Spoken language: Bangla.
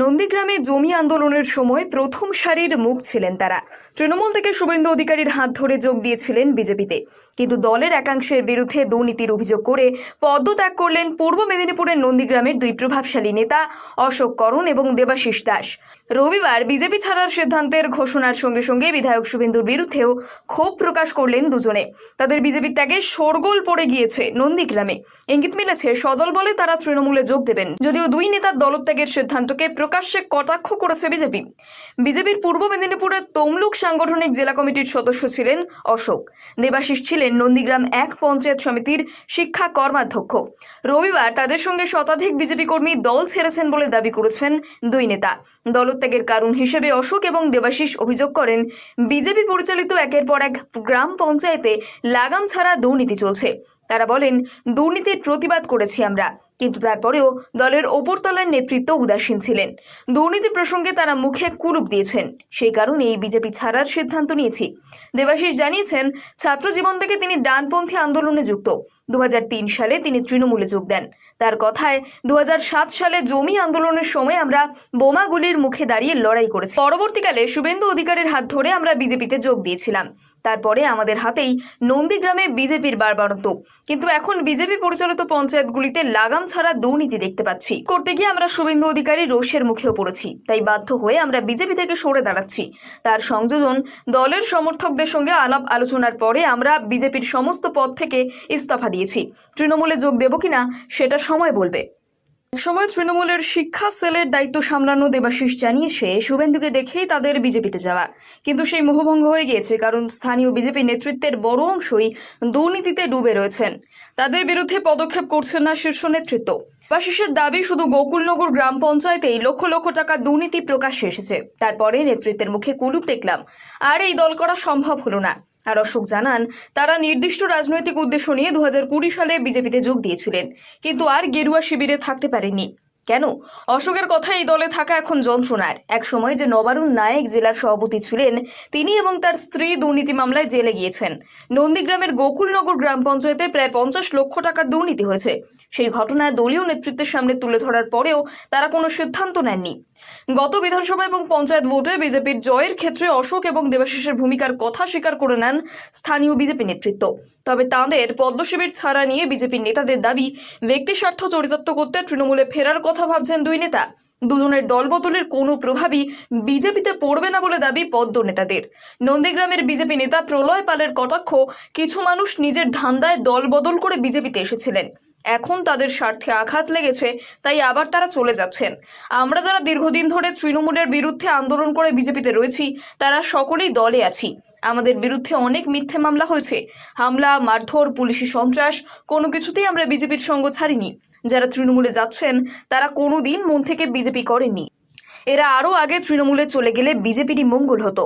নন্দীগ্রামে জমি আন্দোলনের সময় প্রথম সারির মুখ ছিলেন তারা। তৃণমূল থেকে শুভেন্দু অধিকারীর হাত ধরে যোগ দিয়েছিলেন বিজেপিতে। কিন্তু দলের একাংশের বিরুদ্ধে দুর্নীতির অভিযোগ করে পদত্যাগ করলেন পূর্ব মেদিনীপুরের নন্দীগ্রামের দুই প্রভাবশালী নেতা অশোক করণ এবং দেবাশিস দাস। রবিবার বিজেপি ছাড়ার সিদ্ধান্তের ঘোষণার সঙ্গে সঙ্গে বিধায়ক শুভেন্দুর বিরুদ্ধেও ক্ষোভ প্রকাশ করলেন দুজনে। তাদের বিজেপি ত্যাগে শোরগোল পড়ে গিয়েছে নন্দীগ্রামে। ইঙ্গিত মিলেছে, সদল বলে তারা তৃণমূলে যোগ দেবেন। যদিও দুই নেতার দলত্যাগের সিদ্ধান্তকে প্রকাশ্যে কটাক্ষ করেছে বিজেপি। বিজেপির পূর্ব মেদিনীপুরের তমলুক সাংগঠনিক জেলা কমিটির সদস্য ছিলেন অশোক। দেবাশিস ছিলেন নন্দীগ্রাম এক পঞ্চায়েত সমিতির শিক্ষা কর্মাধ্যক্ষ। রবিবার তাদের সঙ্গে শতাধিক বিজেপি কর্মী দল ছেড়েছেন বলে দাবি করেছেন দুই নেতা। দলত্যাগের কারণ হিসেবে অশোক এবং দেবাশিস অভিযোগ করেন, বিজেপি পরিচালিত একের পর এক গ্রাম পঞ্চায়েতে লাগাম ছাড়া দুর্নীতি চলছে। তারা বলেন, দুর্নীতির প্রতিবাদ করেছি আমরা। কিন্তু তারপরেও দলের ওপরতলার নেতৃত্ব উদাসীন ছিলেন। দুর্নীতি প্রসঙ্গে তারা মুখে কুলুপ দিয়েছেন। সেই কারণে এই বিজেপি ছাড়ার সিদ্ধান্ত নিয়েছি। দেবাশিস জানিয়েছেন, ছাত্র জীবন থেকে তিনি ডানপন্থী আন্দোলনে যুক্ত। দু হাজার তিন সালে তিনি তৃণমূলে যোগ দেন। তার কথায় দু হাজার সাত সালে জমি আন্দোলনের সময় আমরা বোমাগুলির মুখে দাঁড়িয়ে লড়াই করেছি। পরবর্তীকালে শুভেন্দু অধিকারের হাত ধরে আমরা বিজেপিতে যোগ দিয়েছিলাম। তারপরে আমাদের হাতেই নন্দীগ্রামে বিজেপির বারবারন্ত। কিন্তু এখন বিজেপি পরিচালিত পঞ্চায়েতগুলিতে লাগাম ছাড়া দুর্নীতি দেখতে পাচ্ছি। করতে গিয়ে আমরা শুভেন্দু অধিকারী রোষের মুখেও পড়েছি। তাই বাধ্য হয়ে আমরা বিজেপি থেকে সরে দাঁড়াচ্ছি। তার সংযোজন দলের সমর্থকদের সঙ্গে আলাপ আলোচনার পরে আমরা বিজেপির সমস্ত পদ থেকে ইস্তফা দিয়েছি। তৃণমূলে যোগ দেব কিনা সেটা সময় বলবে। সময় তৃণমূলের শিক্ষা সেলের দায়িত্ব সামলানো দেবাশিস জানিয়েছে, শুভেন্দুকে দেখেই তাদের বিজেপিতে যাওয়া। কিন্তু সেই মোহভঙ্গ হয়ে গিয়েছে, কারণ স্থানীয় বিজেপি নেতৃত্বের বড় অংশই দুর্নীতিতে ডুবে রয়েছেন। তাদের বিরুদ্ধে পদক্ষেপ করছেন না শীর্ষ নেতৃত্ব। দেবাশিসের দাবি, শুধু গোকুলনগর গ্রাম পঞ্চায়েতেই লক্ষ লক্ষ টাকা দুর্নীতি প্রকাশ্যে এসেছে। তারপরে নেতৃত্বের মুখে কুলুপ দেখলাম, আর এই দল করা সম্ভব হলো না। আর অশোক জানান, তারা নির্দিষ্ট রাজনৈতিক উদ্দেশ্য নিয়ে দু হাজার কুড়ি সালে বিজেপিতে যোগ দিয়েছিলেন। কিন্তু আর গেরুয়া শিবিরে থাকতে পারেননি। কেন? অশোকের কথা এই দলে থাকা এখন যন্ত্রণার। এক সময় যে নবারুণ নায়েক জেলার সভাপতি ছিলেন, তিনি এবং তার স্ত্রী দুর্নীতি মামলায় জেলে গিয়েছেন। নন্দীগ্রামের গোকুলনগর গ্রাম পঞ্চায়েতে প্রায় পঞ্চাশ লক্ষ টাকার দুর্নীতি হয়েছে। সেই ঘটনা দলীয় নেতৃত্বের সামনে তুলে ধরার পরেও তারা কোনো সিদ্ধান্ত নেননি। গত বিধানসভা এবং পঞ্চায়েত ভোটে বিজেপির জয়ের ক্ষেত্রে অশোক এবং দেবাশিসের ভূমিকার কথা স্বীকার করে নেন স্থানীয় বিজেপি নেতৃত্ব। তবে তাঁদের পদ্মশিবির ছাড়া নিয়ে বিজেপির নেতাদের দাবি, ব্যক্তি স্বার্থ চরিতার্থ করতে তৃণমূলে ফেরার কথা ভাবছেন দুই নেতা। দুজনের দলবদলের কোনো প্রভাবই বিজেপিতে পড়বে না বলে দাবি পদ্ম নেতাদের। নন্দীগ্রামের বিজেপি নেতা প্রলয় পালের কটাক্ষ, কিছু মানুষ নিজের ধান্দায় দল বদল করে বিজেপিতে এসেছিলেন। এখন তাদের স্বার্থে আঘাত লেগেছে, তাই আবার তারা চলে যাচ্ছেন। আমরা যারা দীর্ঘদিন ধরে তৃণমূলের বিরুদ্ধে আন্দোলন করে বিজেপিতে রয়েছি, তারা সকলেই দলে আছি। আমাদের বিরুদ্ধে অনেক মিথ্যে মামলা হয়েছে। হামলা, মারধর, পুলিশি সন্ত্রাস, কোনো কিছুতেই আমরা বিজেপির সঙ্গ ছাড়িনি। যারা তৃণমূলে যাচ্ছেন, তারা কোনো দিন মন থেকে বিজেপি করেনি এরা আরও আগে তৃণমূলে চলে গেলে বিজেপিরই মঙ্গল হতো।